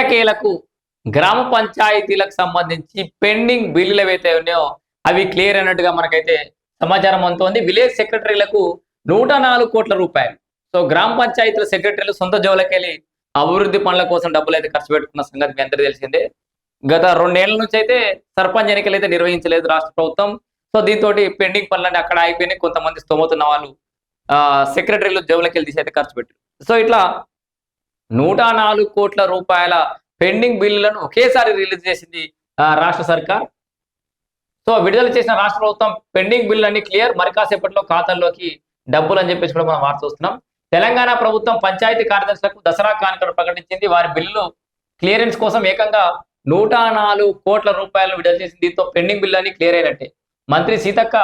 ఎట్టకేలకు గ్రామ పంచాయతీలకు సంబంధించి పెండింగ్ బిల్లులు ఏవైతే ఉన్నాయో అవి క్లియర్ అయినట్టుగా మనకైతే సమాచారం అందుతోంది. విలేజ్ సెక్రటరీలకు నూట నాలుగు కోట్ల రూపాయలు. సో గ్రామ పంచాయతీల సెక్రటరీలు సొంత జోలకెళ్ళి అభివృద్ధి పనుల కోసం డబ్బులు అయితే ఖర్చు పెట్టుకున్న సంగతి మీ అందరూ తెలిసిందే. గత రెండేళ్ళ నుంచి అయితే సర్పంచ్ ఎన్నికలు అయితే నిర్వహించలేదు రాష్ట్ర ప్రభుత్వం. సో దీంతో పెండింగ్ పనులన్నీ అక్కడ అయిపోయినాయి కొంతమంది స్తోమతున్న వాళ్ళు ఆ, సెక్రటరీలు జోలకెళ్ళి తీసి అయితే ఖర్చు పెట్టారు. సో ఇట్లా నూట నాలుగు కోట్ల రూపాయల పెండింగ్ బిల్లులను ఒకేసారి రిలీజ్ చేసింది రాష్ట్ర సర్కార్. సో విడుదల చేసిన రాష్ట్ర ప్రభుత్వం పెండింగ్ బిల్లు అన్ని క్లియర్ మరి కాసేపట్లో ఖాతాల్లోకి డబ్బులు అని చెప్పేసి కూడా మనం వార్త చూస్తున్నాం. తెలంగాణ ప్రభుత్వం పంచాయతీ కార్యదర్శులకు దసరా కానుకలు ప్రకటించింది. వారి బిల్లులు క్లియరెన్స్ కోసం ఏకంగా నూట నాలుగు కోట్ల రూపాయలు విడుదల చేసింది. దీంతో పెండింగ్ బిల్లు అన్ని క్లియర్ అయినట్టే. మంత్రి సీతక్క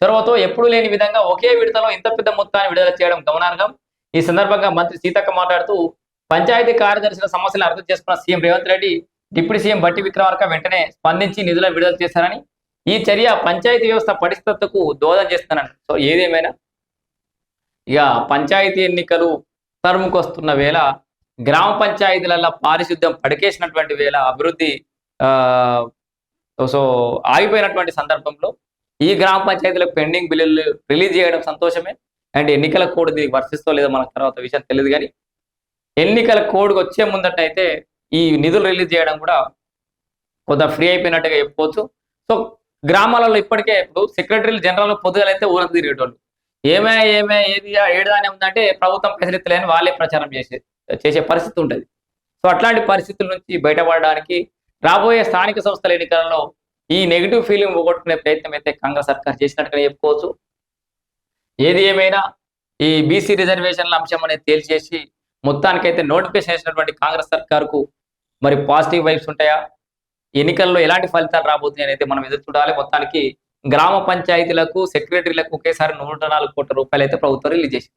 చొరవతో ఎప్పుడూ లేని విధంగా ఒకే విడతలో ఇంత పెద్ద మొత్తాన్ని విడుదల చేయడం గమనార్హం. ఈ సందర్భంగా మంత్రి సీతక్క మాట్లాడుతూ పంచాయతీ కార్యదర్శుల సమస్యలను అర్థం చేసుకున్న CM Revanth Reddy deputy CM Bhatti Vikramarka వెంటనే స్పందించి నిధుల విడుదల చేశారని ఈ చర్య పంచాయతీ వ్యవస్థ పరిస్థితులకు దోదం చేస్తున్నాను సో ఏదేమైనా? ఇక పంచాయతీ ఎన్నికలు తరుముకొస్తున్న వేళ గ్రామ పంచాయతీలలో పారిశుద్ధ్యం పడికేసినటువంటి వేళ అభివృద్ధి ఆ సో ఆగిపోయినటువంటి సందర్భంలో ఈ గ్రామ పంచాయతీలకు పెండింగ్ బిల్లులు రిలీజ్ చేయడం సంతోషమే. అండ్ ఎన్నికల కోడ్ దీనికి వర్తిస్తో లేదో మనకు తర్వాత విషయం తెలియదు కానీ ఎన్నికల కోడ్కి వచ్చే ముందటైతే ఈ నిధులు రిలీజ్ చేయడం కూడా కొంత ఫ్రీ అయిపోయినట్టుగా చెప్పుకోవచ్చు. సో గ్రామాలలో ఇప్పటికే ఇప్పుడు సెక్రటరీలు జనరల్ పొద్దుగాలైతే ఊరకు తిరిగేటోళ్ళు. ఏమే ఏమే ఏది ఏడానే ఉందంటే ప్రభుత్వం పెసరెత్తలేని వాళ్ళే ప్రచారం చేసే చేసే పరిస్థితి ఉంటుంది. సో అట్లాంటి పరిస్థితుల నుంచి బయటపడడానికి రాబోయే స్థానిక సంస్థల ఎన్నికలలో ఈ నెగిటివ్ ఫీలింగ్ పోగొట్టుకునే ప్రయత్నం అయితే కాంగ్రెస్ సర్కార్ చేసినట్టుగా చెప్పుకోవచ్చు. ఏది ఏమైనా ఈ బీసీ రిజర్వేషన్ల అంశం అనేది తేల్చేసి మొత్తానికైతే నోటిఫికేషన్ చేసినటువంటి కాంగ్రెస్ సర్కార్కు మరి పాజిటివ్ వైబ్స్ ఉంటాయా? ఎన్నికల్లో ఎలాంటి ఫలితాలు రాబోతున్నాయి అయితే మనం ఎదురు చూడాలి. మొత్తానికి గ్రామ పంచాయతీలకు సెక్రటరీలకు ఒకేసారి నూట నాలుగు కోట్ల రూపాయలు అయితే ప్రభుత్వం రిలీజ్ చేసింది.